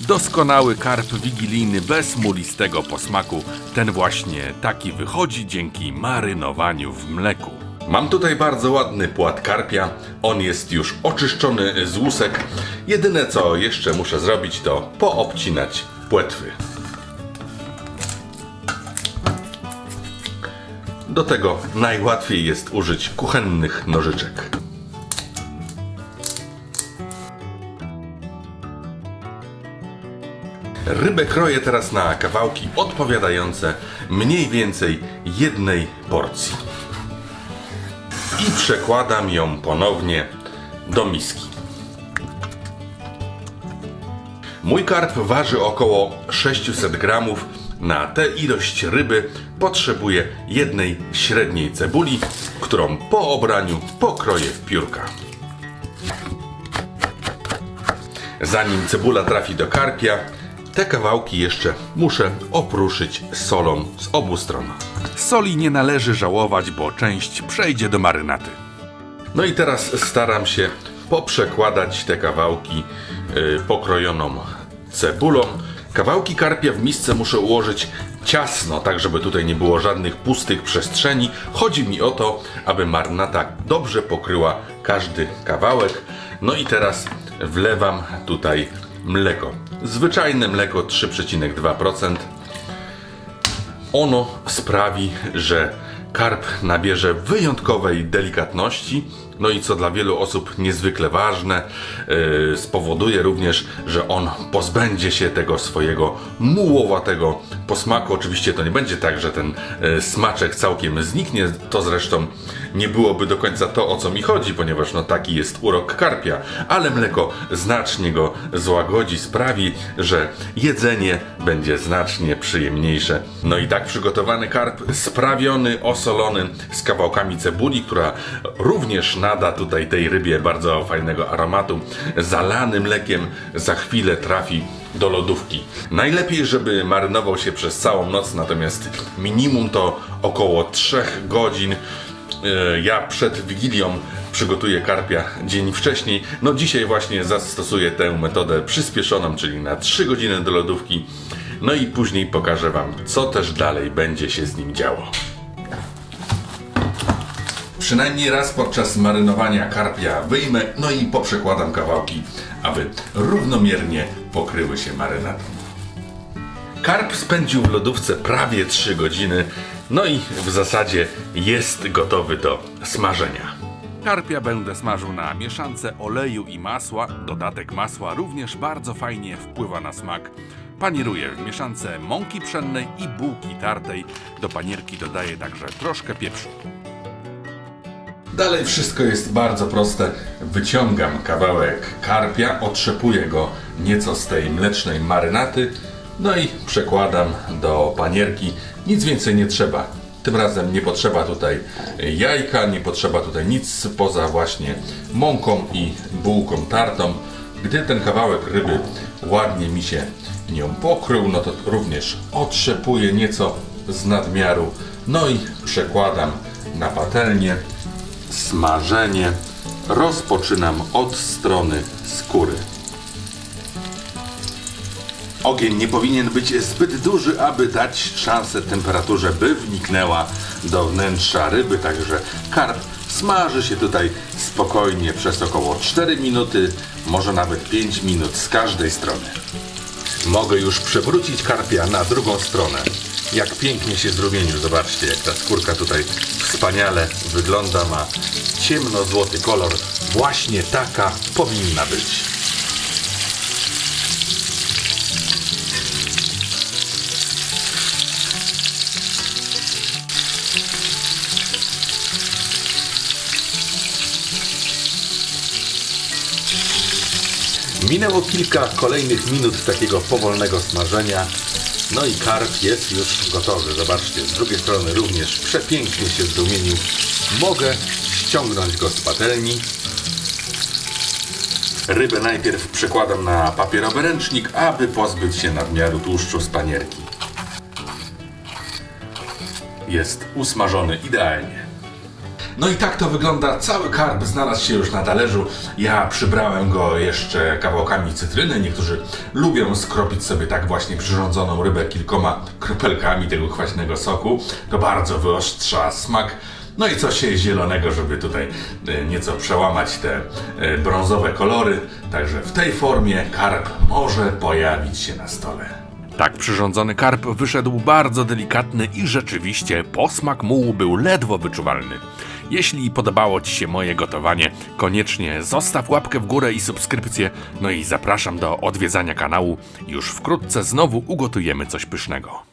Doskonały karp wigilijny bez mulistego posmaku. Ten właśnie taki wychodzi dzięki marynowaniu w mleku. Mam tutaj bardzo ładny płat karpia. On jest już oczyszczony z łusek. Jedyne co jeszcze muszę zrobić to poobcinać płetwy. Do tego najłatwiej jest użyć kuchennych nożyczek. Rybę kroję teraz na kawałki odpowiadające mniej więcej jednej porcji. I przekładam ją ponownie do miski. Mój karp waży około 600 gramów. Na tę ilość ryby potrzebuję jednej średniej cebuli, którą po obraniu pokroję w piórka. Zanim cebula trafi do karpia, te kawałki jeszcze muszę opruszyć solą z obu stron. Soli nie należy żałować, bo część przejdzie do marynaty. No i teraz staram się poprzekładać te kawałki y, pokrojoną cebulą. Kawałki karpia w misce muszę ułożyć ciasno, tak żeby tutaj nie było żadnych pustych przestrzeni. Chodzi mi o to, aby marynata dobrze pokryła każdy kawałek. No i teraz wlewam tutaj mleko. Zwyczajne mleko 3,2%. Ono sprawi, że karp nabierze wyjątkowej delikatności. No i co dla wielu osób niezwykle ważne, yy, spowoduje również, że on pozbędzie się tego swojego mułowatego posmaku. Oczywiście to nie będzie tak, że ten yy, smaczek całkiem zniknie. To zresztą nie byłoby do końca to, o co mi chodzi, ponieważ no taki jest urok karpia, ale mleko znacznie go złagodzi, sprawi, że jedzenie będzie znacznie przyjemniejsze. No i tak przygotowany karp, sprawiony, osolony z kawałkami cebuli, która również nada tutaj tej rybie bardzo fajnego aromatu, zalany mlekiem, za chwilę trafi do lodówki. Najlepiej, żeby marynował się przez całą noc, natomiast minimum to około 3 godzin. E, Ja przed Wigilią przygotuję karpia dzień wcześniej. No dzisiaj właśnie zastosuję tę metodę przyspieszoną, czyli na 3 godziny do lodówki. No i później pokażę Wam, co też dalej będzie się z nim działo. Przynajmniej raz podczas marynowania karpia wyjmę, no i poprzekładam kawałki, aby równomiernie pokryły się marynatą. Karp spędził w lodówce prawie 3 godziny, no i w zasadzie jest gotowy do smażenia. Karpia będę smażył na mieszance oleju i masła. Dodatek masła również bardzo fajnie wpływa na smak. Panieruję w mieszance mąki pszennej i bułki tartej. Do panierki dodaję także troszkę pieprzu. Dalej wszystko jest bardzo proste. Wyciągam kawałek karpia, otrzepuję go nieco z tej mlecznej marynaty, no i przekładam do panierki. Nic więcej nie trzeba. Tym razem nie potrzeba tutaj jajka, nie potrzeba tutaj nic poza właśnie mąką i bułką tartą. Gdy ten kawałek ryby ładnie mi się nią pokrył, no to również otrzepuję nieco z nadmiaru, no i przekładam na patelnię smażenie rozpoczynam od strony skóry. Ogień nie powinien być zbyt duży, aby dać szansę temperaturze, by wniknęła do wnętrza ryby, także karp smaży się tutaj spokojnie przez około 4 minuty, może nawet 5 minut z każdej strony. Mogę już przewrócić karpia na drugą stronę. Jak pięknie się zrumienił, zobaczcie jak ta skórka tutaj wspaniale wygląda, ma ciemno-złoty kolor. Właśnie taka powinna być. Minęło kilka kolejnych minut takiego powolnego smażenia. No i karp jest już gotowy. Zobaczcie, z drugiej strony również przepięknie się zdumienił. Mogę ściągnąć go z patelni. Rybę najpierw przekładam na papierowy ręcznik, aby pozbyć się nadmiaru tłuszczu z panierki. Jest usmażony idealnie. No i tak to wygląda. Cały karp znalazł się już na talerzu. Ja przybrałem go jeszcze kawałkami cytryny. Niektórzy lubią skropić sobie tak właśnie przyrządzoną rybę kilkoma kropelkami tego kwaśnego soku. To bardzo wyostrza smak. No i coś zielonego, żeby tutaj e, nieco przełamać te e, brązowe kolory. Także w tej formie karp może pojawić się na stole. Tak przyrządzony karp wyszedł bardzo delikatny i rzeczywiście posmak mułu był ledwo wyczuwalny. Jeśli podobało Ci się moje gotowanie, koniecznie zostaw łapkę w górę i subskrypcję, no i zapraszam do odwiedzania kanału. Już wkrótce znowu ugotujemy coś pysznego.